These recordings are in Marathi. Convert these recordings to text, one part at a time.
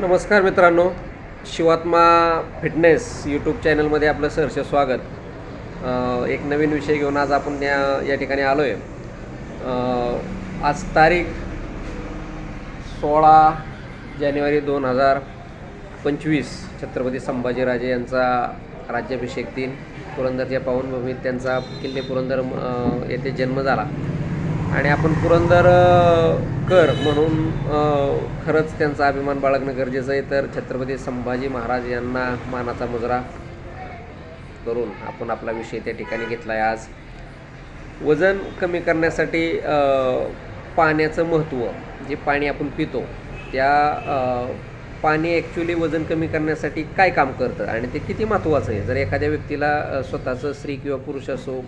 नमस्कार मित्रांनो शिवात्मा फिटनेस यूट्यूब चॅनलमध्ये आपलं सहर्ष स्वागत. एक नवीन विषय घेऊन आज आपण या या ठिकाणी आलो आहे आज तारीख सोळा जानेवारी दोन हजार पंचवीस छत्रपती संभाजीराजे यांचा राज्याभिषेक दिन. पुरंदरच्या पावनभूमीत त्यांचा किल्ले पुरंदर येथे जन्म झाला. आणि आपण पुरंदर कर म्हणून खरंच त्यांचा अभिमान बाळगणं गरजेचं आहे. तर छत्रपती संभाजी महाराज यांना मानाचा मुजरा करून आपण आपला विषय त्या ठिकाणी घेतला आहे आज. वजन कमी करण्यासाठी पाण्याचं महत्त्व जे पाणी आपण पितो त्या पाणी ॲक्च्युली वजन कमी करण्यासाठी काय काम करतं? आणि ते किती महत्त्वाचं आहे? जर एखाद्या व्यक्तीला स्वतःचं स्त्री किंवा पुरुष असो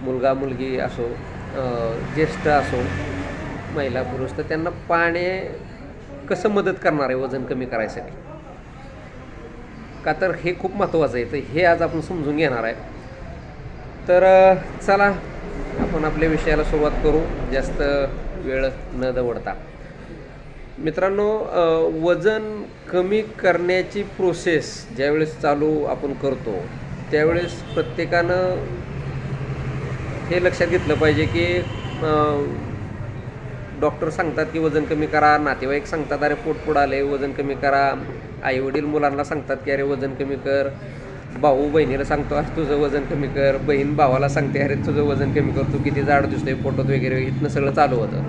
मुलगा मुलगी असो ज्येष्ठ असो महिला पुरुष तर त्यांना पाणी कसं मदत करणार आहे वजन कमी करायसाठी? का तर हे खूप महत्त्वाचं आहे. तर हे आज आपण समजून घेणार आहे. तर चला आपण आपल्या विषयाला सुरुवात करू. जास्त वेळ न दवडता. मित्रांनो वजन कमी करण्याची प्रोसेस ज्यावेळेस चालू आपण करतो त्यावेळेस प्रत्येकानं हे लक्षात घेतलं पाहिजे की डॉक्टर सांगतात की वजन कमी करा नातेवाईक सांगतात अरे पोट पुढाले वजन कमी करा. आईवडील मुलांना सांगतात की अरे वजन कमी कर. भाऊ बहिणीला सांगतो अरे तुझं वजन कमी कर. बहीण भावाला सांगते अरे तुझं वजन कमी कर तू किती जाड दिसतोय फोटोत वगैरे इथनं सगळं चालू होतं.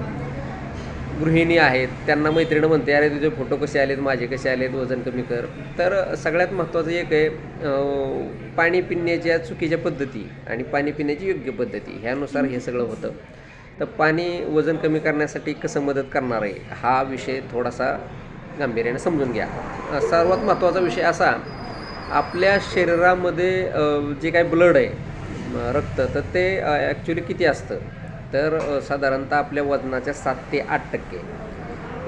गृहिणी आहेत त्यांना मैत्रिणी म्हणते अरे तुझे फोटो कसे आलेत? माझे कसे आलेत? वजन कमी कर. तर सगळ्यात महत्त्वाचं एक आहे पाणी पिण्याच्या चुकीच्या पद्धती आणि पाणी पिण्याची योग्य पद्धती ह्यानुसार हे सगळं होतं. तर पाणी वजन कमी करण्यासाठी कसं मदत करणार आहे हा विषय थोडासा गांभीर्याने समजून घ्या. सर्वात महत्त्वाचा विषय असा आपल्या शरीरामध्ये जे काही ब्लड आहे रक्त तर ते ॲक्च्युली किती असतं? तर साधारणतः आपल्या वजनाच्या सात ते आठ टक्के.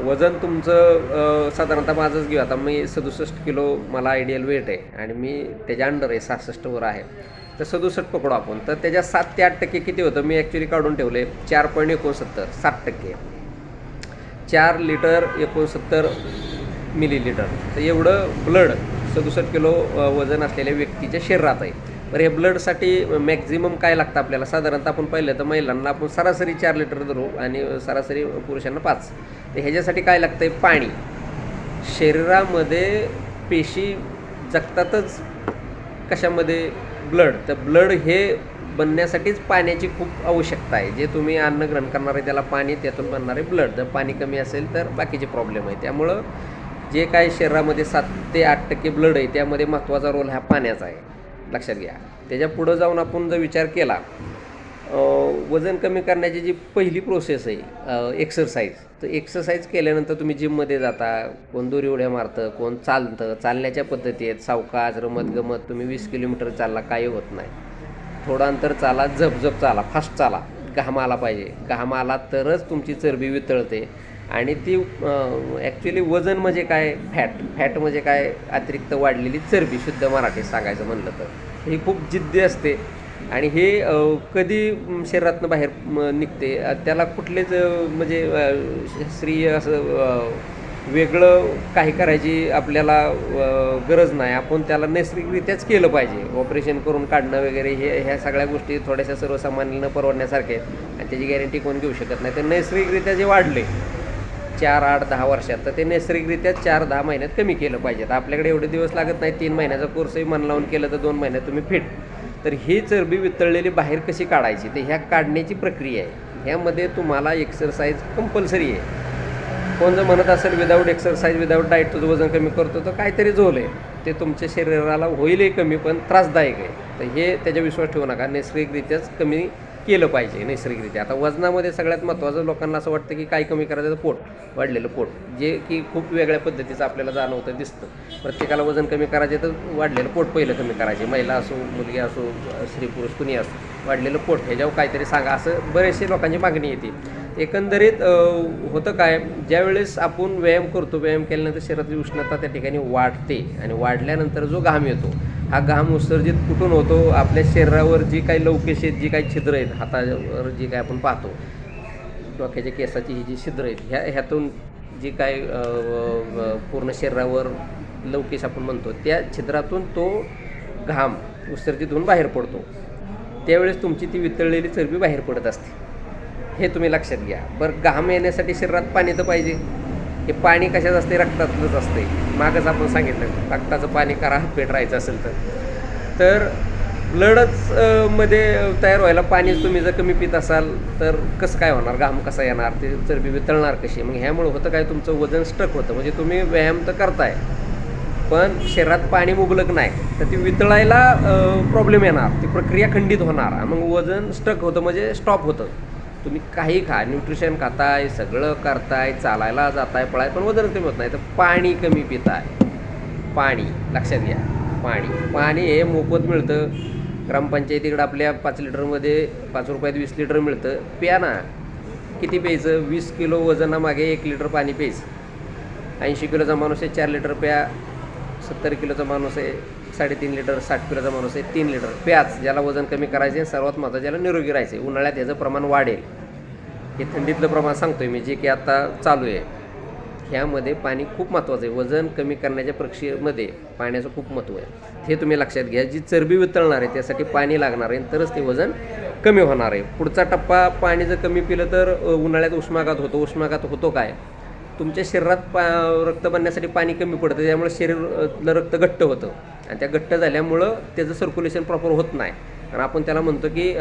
वजन तुमचं साधारणतः माझंच घेऊ. आता मी सदुसष्ट किलो मला आयडियल वेट आहे आणि मी त्याच्या अंडर आहे सहासष्टवर आहे. तर सदुसष्ट पकडू आपण. तर त्याच्या सात ते आठ टक्के किती होतं? मी ॲक्च्युली काढून ठेवले. चार पॉईंट एकोणसत्तर सात टक्के. चार लिटर एकोणसत्तर मिलीलिटर तर एवढं ब्लड सदुसष्ट किलो वजन असलेल्या व्यक्तीच्या शरीरात आहे. बरं हे ब्लडसाठी मॅक्झिमम काय लागतं आपल्याला? साधारणतः आपण पाहिलं तर महिलांना आपण सरासरी चार लिटर धरू आणि सरासरी पुरुषांना पाच. तर ह्याच्यासाठी काय लागतं आहे पाणी. शरीरामध्ये पेशी जगतातच कशामध्ये? ब्लड. तर ब्लड हे बनण्यासाठीच पाण्याची खूप आवश्यकता आहे. जे तुम्ही अन्न ग्रहण करणार आहे त्याला पाणी त्यातून बनणारे ब्लड. जर पाणी कमी असेल तर बाकीचे प्रॉब्लेम आहे. त्यामुळं जे काय शरीरामध्ये सात ते आठ टक्के ब्लड आहे त्यामध्ये महत्त्वाचा रोल हा पाण्याचा आहे. लक्षात घ्या. त्याच्या पुढं जाऊन आपण जर विचार केला वजन कमी करण्याची जी पहिली प्रोसेस आहे एक्सरसाइज तर एक्सरसाइज केल्यानंतर तुम्ही जिममध्ये जाता कोण दोरी उड्या मारतं कोण चालतं चालण्याच्या पद्धती आहेत. सावकाश रमत गमत तुम्ही वीस किलोमीटर चालला काही होत नाही. थोडं अंतर चाला झपझप चाला फास्ट चाला. घाम आला पाहिजे. घाम आला तरच तुमची चरबी वितळते. आणि ती ॲक्च्युली वजन म्हणजे काय? फॅट फॅट म्हणजे काय? अतिरिक्त वाढलेली चरबी शुद्ध मराठीत सांगायचं म्हणलं तर. ही खूप जिद्दी असते. आणि हे कधी शरीरातनं बाहेर म, निघते त्याला कुठलेच म्हणजे स्त्री असं वेगळं काही करायची आपल्याला गरज नाही. आपण त्याला नैसर्गिकरित्याच केलं पाहिजे. ऑपरेशन करून काढणं वगैरे हे ह्या सगळ्या गोष्टी थोड्याशा सर्वसामान्यांना परवडण्यासारख्या आहेत. आणि त्याची गॅरंटी कोण घेऊ शकत नाही. तर नैसर्गिकरित्या जे वाढले चार आठ दहा वर्षात तर ते नैसर्गिकरित्या चार दहा महिन्यात कमी केलं पाहिजे. तर आपल्याकडे एवढे दिवस लागत नाही तीन महिन्याचा कोर्सही मन लावून केलं तर दोन महिन्यात तुम्ही फिट तर ही चरबी वितळलेली बाहेर कशी काढायची? तर ह्या काढण्याची प्रक्रिया आहे. ह्यामध्ये तुम्हाला एक्सरसाइज कंपल्सरी आहे. कोण जर म्हणत असेल विदाऊट एक्सरसाइज विदाऊट डाएट तुझं वजन कमी करतो तर काहीतरी झोल आहे. ते तुमच्या शरीराला होईलही कमी पण त्रासदायक आहे. तर हे त्याच्या विश्वास ठेवू नका. नैसर्गिकरित्याच कमी केलं पाहिजे नैसर्गिकरित्या. आता वजनामध्ये सगळ्यात महत्त्वाचं लोकांना असं वाटतं की काय कमी करायचं तर पोट वाढलेलं पोट जे की खूप वेगळ्या पद्धतीचं आपल्याला जाणवतं दिसतं. प्रत्येकाला वजन कमी करायचे तर वाढलेलं पोट पहिलं कमी करायचे. महिला असो मुलगी असो स्त्री पुरुष कुणी असो वाढलेलं पोट ह्याच्यावर काहीतरी सांगा. असं बरेचसे लोकांची मागणी येते. एकंदरीत होतं काय? ज्यावेळेस आपण व्यायाम करतो व्यायाम केल्यानंतर शरीरातली उष्णता त्या ठिकाणी वाढते आणि वाढल्यानंतर जो घाम येतो हा घाम उत्सर्जित कुठून होतो? आपल्या शरीरावर जी काही लवकेश आहेत जी काही छिद्र आहेत हातावर जी काही आपण पाहतो डोक्याच्या केसाची ही जी छिद्र आहेत ह्या ह्यातून जी काय पूर्ण शरीरावर लवकेश आपण म्हणतो त्या छिद्रातून तो घाम उत्सर्जित होऊन बाहेर पडतो. त्यावेळेस तुमची ती वितळलेली चरबी बाहेर पडत असते. हे तुम्ही लक्षात घ्या. बरं घाम येण्यासाठी शरीरात पाणी तर पाहिजे. हे पाणी कशाच असते? रक्तातलंच असते. मागच आपण सांगितलं रक्ताचं पाणी करा पेट राहायचं असेल तर. तर ब्लडच मध्ये तयार व्हायला पाणी तुम्ही जर कमी पित असाल तर कसं काय होणार? घाम कसा येणार? ते चरबी वितळणार कशी? मग ह्यामुळे होतं काय? तुमचं वजन स्टक होतं. म्हणजे तुम्ही व्यायाम तर करताय पण शरीरात पाणी मुबलक नाही. तर ती वितळायला प्रॉब्लेम येणार. ती प्रक्रिया खंडित होणार. मग वजन स्टक होतं म्हणजे स्टॉप होतं. तुम्ही काही खा न्यूट्रिशन खाताय सगळं करताय चालायला जाताय पळाय पण वजन कमी होत नाही. तर पाणी कमी पिताय. पाणी लक्षात घ्या. पाणी. पाणी हे मोफत मिळतं. ग्रामपंचायतीकडे आपल्या पाच लिटरमध्ये पाच रुपयात वीस लिटर मिळतं. प्या ना. किती प्यायचं? वीस किलो वजनामागे एक लिटर पाणी प्यायचं. ऐंशी किलोचा माणूस आहे चार लिटर प्या. सत्तर किलोचा माणूस आहे. साडेतीन लिटर साठ किलोचा माणूस आहे तीन लिटर. प्याच ज्याला वजन कमी करायचे आहे, सर्वात महत्त्वाचं ज्याला निरोगी राहायचे उन्हाळ्यात याचं प्रमाण वाढेल. हे थंडीतलं प्रमाण सांगतो आहे मी जे की आता चालू आहे. ह्यामध्ये पाणी खूप महत्त्वाचं आहे. वजन कमी करण्याच्या प्रक्रियेमध्ये पाण्याचं खूप महत्त्व आहे. हे तुम्ही लक्षात घ्या. जी चरबी वितळणार आहे त्यासाठी पाणी लागणार आहे तरच ते वजन कमी होणार आहे. पुढचा टप्पा पाणी जर कमी पिलं तर उन्हाळ्यात उष्माघात होतो. उष्माघात होतो काय? तुमच्या शरीरात पा रक्त बनण्यासाठी पाणी कमी पडतं त्यामुळे शरीरातलं रक्त घट्ट होतं. आणि त्या घट्ट झाल्यामुळं त्याचं सर्क्युलेशन प्रॉपर होत नाही. आणि आपण त्याला म्हणतो की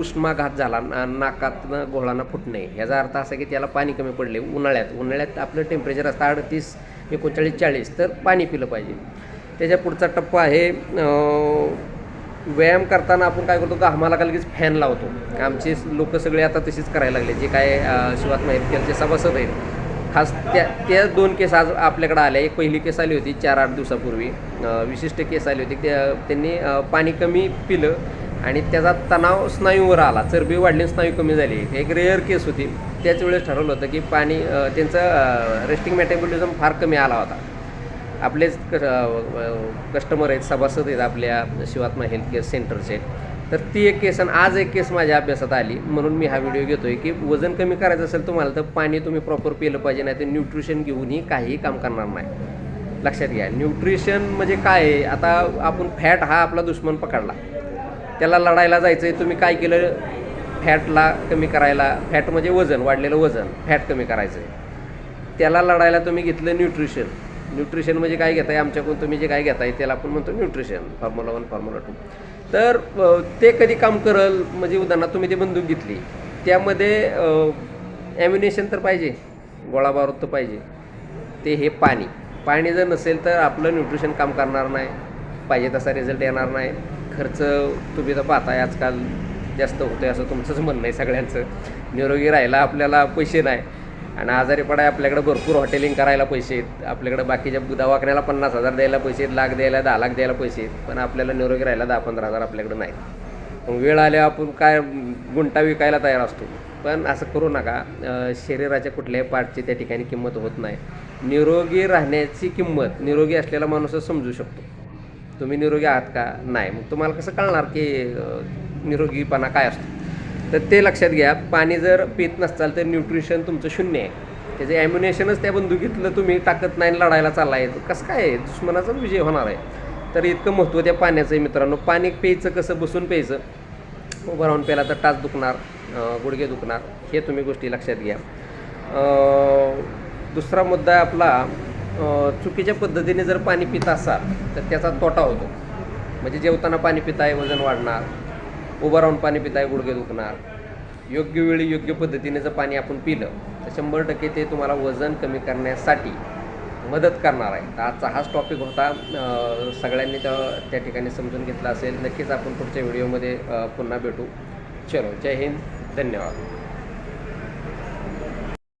उष्माघात झाला ना नाकातनं घोळांना फुटणे ह्याचा अर्थ असा की त्याला पाणी कमी पडले उन्हाळ्यात. उन्हाळ्यात आपलं टेम्परेचर असतं अडतीस एकोणचाळीस चाळीस तर पाणी पिलं पाहिजे. त्याच्या पुढचा टप्पा आहे व्यायाम करताना आपण काय करतो घामाला का लगेच फॅन लावतो. आमचे लोक सगळे आता तशीच करायला लागले. जे काय अ, केलं हेल्थकेअरचे सभासद आहेत खास त्या त्या दोन केस आज आपल्याकडे आल्या एक पहिली केस आली होती चार आठ दिवसापूर्वी. विशिष्ट केस आली होती. त्या त्यांनी पाणी कमी पिलं आणि त्याचा तणाव स्नायूवर आला. चरबी वाढली स्नायू कमी झाली. एक रेअर केस होती. त्याच वेळेस ठरवलं होतं की पाणी त्यांचं रेस्टिंग मेटाबॉलिझम फार कमी आला होता. आपलेच कस्टमर आहेत सभासद आहेत आपल्या शिवात्मा हेल्थ केअर सेंटरचे तर ती एक केस आणि आज एक केस माझ्या अभ्यासात आली. म्हणून मी हा व्हिडिओ घेतोय की वजन कमी करायचं असेल तुम्हाला तर पाणी तुम्ही प्रॉपर पिलं पाहिजे नाही तर न्यूट्रिशन घेऊनही काहीही काम करणार नाही. लक्षात घ्या. न्यूट्रिशन म्हणजे काय आहे? आता आपण फॅट हा आपला दुश्मन पकडला. त्याला लढायला जायचं आहे तुम्ही काय केलं? फॅटला कमी करायला. फॅट म्हणजे वजन वाढलेलं वजन. फॅट कमी करायचं आहे त्याला लढायला तुम्ही घेतलं न्यूट्रिशन न्यूट्रिशन म्हणजे काय घेताय? आमच्याकडून तुम्ही जे काय घेताय त्याला आपण म्हणतो nutrition formula one formula two तर ते कधी काम करल? म्हणजे उदाहरणार्थ तुम्ही ती बंदूक घेतली. त्यामध्ये ॲम्युनेशन तर पाहिजे. गोळा बारूद तर पाहिजे. ते हे पाणी. पाणी जर नसेल तर आपलं न्यूट्रिशन काम करणार नाही. पाहिजे तसा रिझल्ट येणार नाही. खर्च तुम्ही तर पाहताय आजकाल जास्त होतोय असं तुमचंच म्हणणं आहे सगळ्यांचं. निरोगी राहायला आपल्याला पैसे नाही. आणि आजारी पडाय आपल्याकडे भरपूर हॉटेलिंग करायला पैसे आहेत. आपल्याकडे बाकीच्या दवाखान्याला पन्नास हजार द्यायला पैसे आहेत लाख द्यायला दहा लाख द्यायला पैसे आहेत. पण आपल्याला निरोगी राहायला दहा पंधरा हजार आपल्याकडे नाहीत मग वेळ आल्यावर आपण काय गुंटा विकायला तयार असतो. पण असं करू नका. शरीराच्या कुठल्याही पार्टची त्या ठिकाणी किंमत होत नाही. निरोगी राहण्याची किंमत निरोगी असलेला माणूसच समजू शकतो. तुम्ही निरोगी आहात का? नाही. मग तुम्हाला कसं कळणार की निरोगीपणा काय असतो? तर ते लक्षात घ्या पाणी जर पित नसताल तर न्यूट्रिशन तुमचं शून्य आहे. त्याचं ॲम्युनेशनच त्या बंदुकीतलं तुम्ही टाकत नाही आणि लढायला चाललाय. तर कसं काय आहे? दुश्मनाचाच विजय होणार आहे. तर इतकं महत्त्व त्या पाण्याचं आहे मित्रांनो. पाणी प्यायचं कसं? बसून प्यायचं. उभं राहून प्यायला तर टाच दुखणार गुडघे दुखणार. हे तुम्ही गोष्टी लक्षात घ्या. दुसरा मुद्दा आहे आपला चुकीच्या पद्धतीने जर पाणी पित असाल तर त्याचा तोटा होतो. म्हणजे जेवताना पाणी पिताय वजन वाढणार. उभं राहून पाणी पिताय गुडघे दुखणार. योग्य वेळी योग्य पद्धतीने जर पाणी आपण पिलं तर शंभर टक्के ते तुम्हाला वजन कमी करण्यासाठी मदत करणार आहे. तर आजचा हाच टॉपिक होता. सगळ्यांनी त्या त्या ठिकाणी समजून घेतला असेल. नक्कीच आपण पुढच्या व्हिडिओमध्ये पुन्हा भेटू. चलो जय हिंद. धन्यवाद.